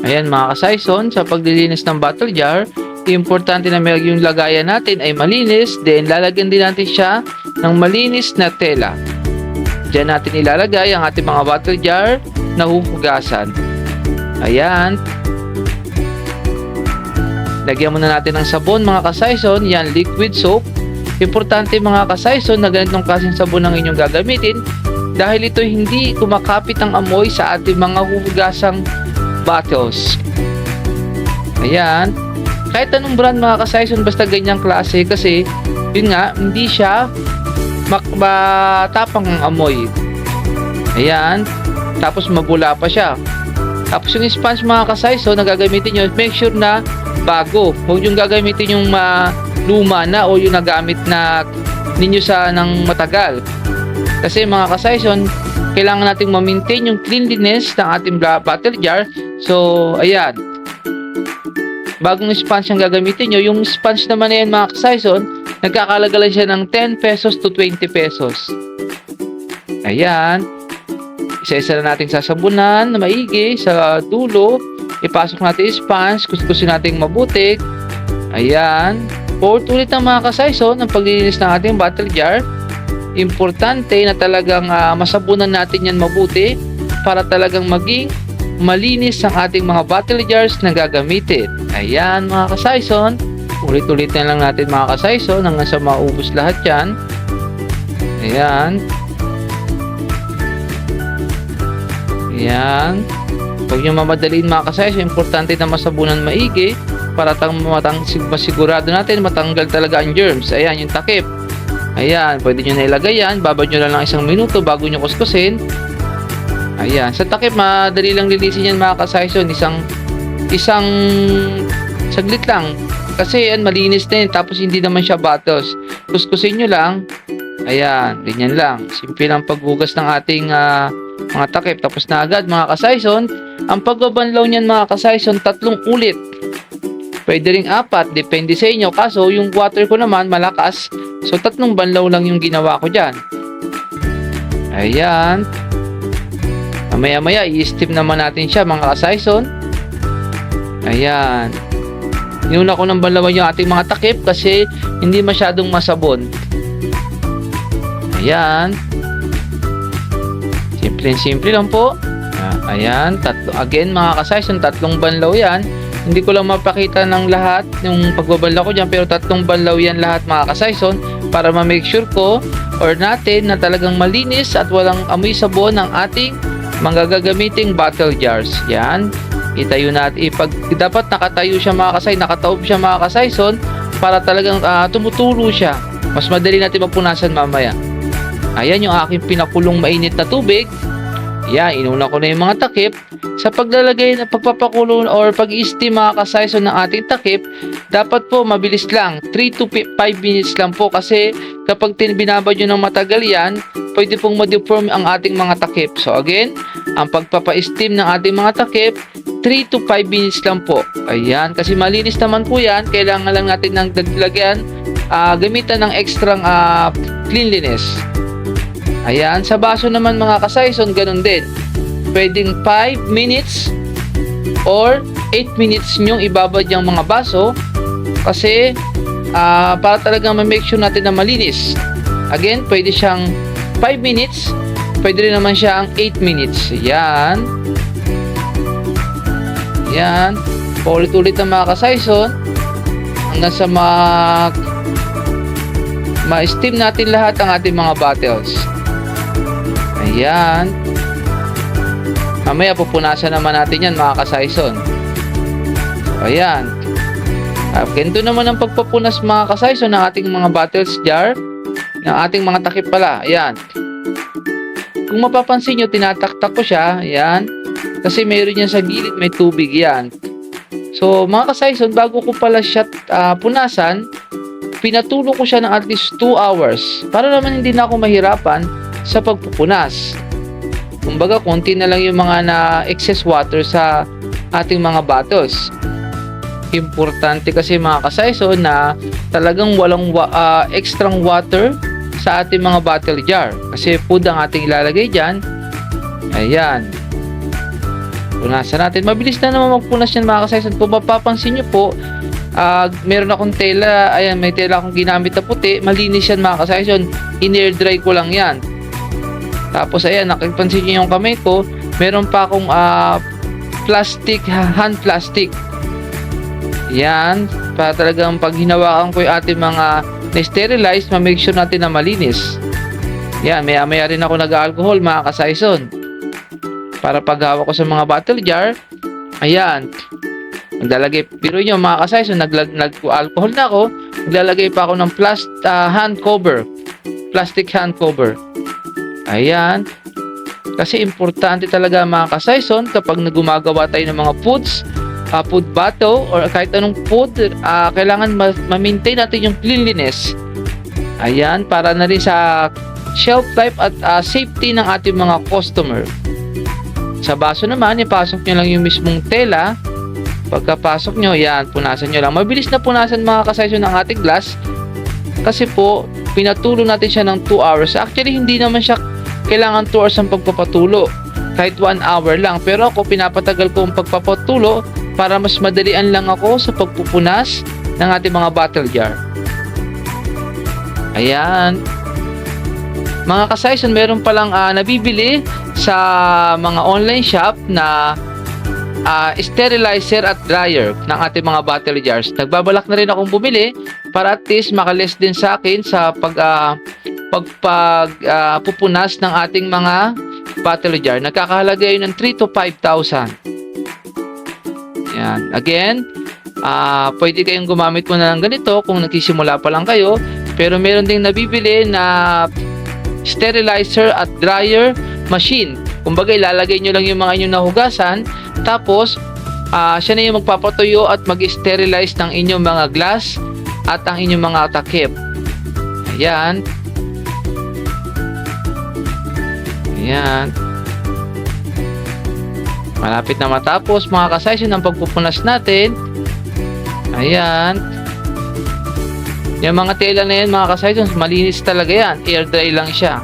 Ayan mga kasaison, sa paglilinis ng bottle jar, importante na may yung lagayan natin ay malinis, then lalagyan din natin siya ng malinis na tela. Diyan natin ilalagay ang ating mga bottle jar na huhugasan. Ayan. Lagyan muna natin ng sabon mga kasaison, yan liquid soap. Importante mga kasaison na ganitong klaseng sabon ang inyong gagamitin dahil ito hindi kumakapit ang amoy sa ating mga huhugasang bottles. Ayan. Kahit anong brand mga kasaison basta ganyang klase kasi yun nga hindi siya mak- matapang ang amoy. Ayan. Tapos mabula pa siya. Tapos yung sponge mga kasaison na gagamitin nyo, make sure na bago. Huwag yung gagamitin yung ma luma na o yung nagamit na ninyo sa ng matagal. Kasi mga kasaison, kailangan nating ma-maintain yung cleanliness ng ating bottle jar. So, ayan. Bagong sponge ang gagamitin nyo. Yung sponge naman na yan mga kasaison, nagkakalaga lang siya ng 10 pesos to 20 pesos. Ayan. Isa-isa na natin sasabunan na maigi sa dulo. Ipasok natin yung sponge. Kuskusin natin mabuti. Ayan. Fourth ulit ng mga kasaison ang paglilinis ng ating bottle jar. Importante na talagang ah, masabunan natin yan mabuti para talagang maging malinis ang ating mga bottle jars na gagamitin. Ayan mga kasaison. Ulit-ulit na lang natin mga kasaison hanggang sa maubos lahat yan. Ayan. Ayan. Huwag nyo mamadaliin mga kasaison. Importante na masabunan maigi para tang matang masigurado natin matanggal talaga ang germs. Ayan, yung takip. Ayan, pwede nyo na ilagay yan. Babad nyo lang isang minuto bago nyo kuskusin. Ayan, sa takip madali lang linisin yan mga kasaison. Isang isang saglit lang. Kasi yan malinis din tapos hindi naman siya bottles. Kuskusin nyo lang. Ayan, ganyan lang. Simple lang paghugas ng ating ah, mga takip. Tapos na agad mga kasaison. Ang pagbabanlaw niyan mga kasaison, tatlong ulit. Pwede ring apat, depende sa inyo. Kaso yung water ko naman malakas. So tatlong banlaw lang yung ginawa ko dyan. Ayan. Mamaya maya, i-steam naman natin siya mga kasaison. Ayan. Inuna ko ng banlawan yung ating mga takip kasi hindi masyadong masabon. Ayan. Simple simple lang po. Ayan, tatlo again mga kasaison, tatlong banlaw 'yan. Hindi ko lang mapakita ng lahat yung pagbabanlaw ko diyan pero tatlong banlaw 'yan lahat mga kasaison para ma-make sure ko or natin na talagang malinis at walang amoy sabon ang ating mga gagamiting bottle jars. Yan. Itayo natin. Ipag, dapat nakatayo siya mga kasay, nakataob siya mga kasayson para talagang ah, tumutulo siya. Mas madali natin mapunasan mamaya. Ayan yung aking pinakulong mainit na tubig. Yan, inuna ko na yung mga takip. Sa paglalagay na pagpapakulo or pag-steam mga kasayson ng ating takip, dapat po mabilis lang. 3 to 5 minutes lang po kasi kapag binabad nyo ng matagal yan, pwede pong ma-deform ang ating mga takip. So again, ang pagpapa-steam ng ating mga takip, 3 to 5 minutes lang po. Ayan, kasi malinis naman po yan. Kailangan lang natin ng daglagyan, ah, gamitan ng extrang ah, cleanliness. Ayan, sa baso naman mga kasaison, ganun din. Pwedeng 5 minutes or 8 minutes nyong ibabad yung mga baso kasi ah, para talagang ma-make sure natin na malinis. Again, pwede siyang 5 minutes, pwede rin naman siyang 8 minutes. Yan. Yan. Paulit-ulit ng mga kasaison hanggang sa ma ma-steam natin lahat ang ating mga bottles. Ayan. Mamaya pupunasan naman natin yan mga kasaison. Ayan. Uh, ganito naman ang pagpapunas mga kasaison ng ating mga bottles jar. Ng ating mga takip pala. Ayan. Kung mapapansin nyo, tinataktak ko siya. Ayan. Kasi mayroon yan sa gilid, may tubig yan. So, mga kasaison, bago ko pala siya ah, punasan, pinatulo ko siya ng at least 2 hours. Para naman hindi na ako mahirapan sa pagpupunas. Kumbaga, konti na lang yung mga na excess water sa ating mga bottles. Importante kasi mga kasayso na talagang walang wa- ah, extrang water sa ating mga bottle jar. Kasi food ang ating ilalagay dyan. Ayan. Punasan natin. Mabilis na naman magpunas yan mga kasayson. Kung mapapansin nyo po, ah, meron akong tela, ayan, may tela akong ginamit na puti. Malinis yan mga kasayson. In-air dry ko lang yan. Tapos ayan, nakipansin nyo yung kamay ko, meron pa akong ah, plastic, hand plastic. Yan, para talagang pag hinawakan ko yung ating mga na-sterilize, ma-make sure natin na malinis. Yan, maya maya rin ako nag-alcohol mga kasayson. Para paghawak ko sa mga bottle jar, ayan, naglalagay, pero nyo mga kasayson, naglag, nag-alcohol na ako, naglalagay pa ako ng plast, ah, hand cover, plastic hand cover. Ayan, kasi importante talaga mga kasayson kapag nagumagawa tayo ng mga foods, uh, food bottle or kahit anong food, ah, kailangan ma- ma-maintain natin yung cleanliness. Ayan, para na rin sa shelf life at ah, safety ng ating mga customer. Sa baso naman, ipasok nyo lang yung mismong tela. Pagkapasok nyo, yan, punasan nyo lang. Mabilis na punasan mga kasayson ng ating glass. Kasi po, pinatulo natin siya ng 2 hours. Actually, hindi naman siya kailangan 2 hours ang pagpapatulo. Kahit 1 hour lang. Pero ako, pinapatagal ko ang pagpapatulo para mas madalian lang ako sa pagpupunas ng ating mga bottle jar. Ayan. Mga kasayson, meron palang ah, nabibili sa mga online shop na ah, sterilizer at dryer ng ating mga bottle jars. Nagbabalak na rin akong bumili para at least makaless din sa akin sa pag ah, pagpag pupunas ng ating mga bottle jar. Nagkakahalaga yun ng 3 to 5,000. Yan. Again, ah pwede kayong gumamit muna ng ganito kung nagsisimula pa lang kayo. Pero meron ding nabibili na sterilizer at dryer machine. Kumbaga ilalagay nyo lang yung mga inyong nahugasan tapos ah, siya na yung magpapatuyo at mag-sterilize ng inyong mga glass at ang inyong mga takip. Ayan. Ayan. Malapit na matapos mga kasayso ng pagpupunas natin. Ayan. Yung mga tela na yan mga kasayso, malinis talaga yan. Air dry lang siya.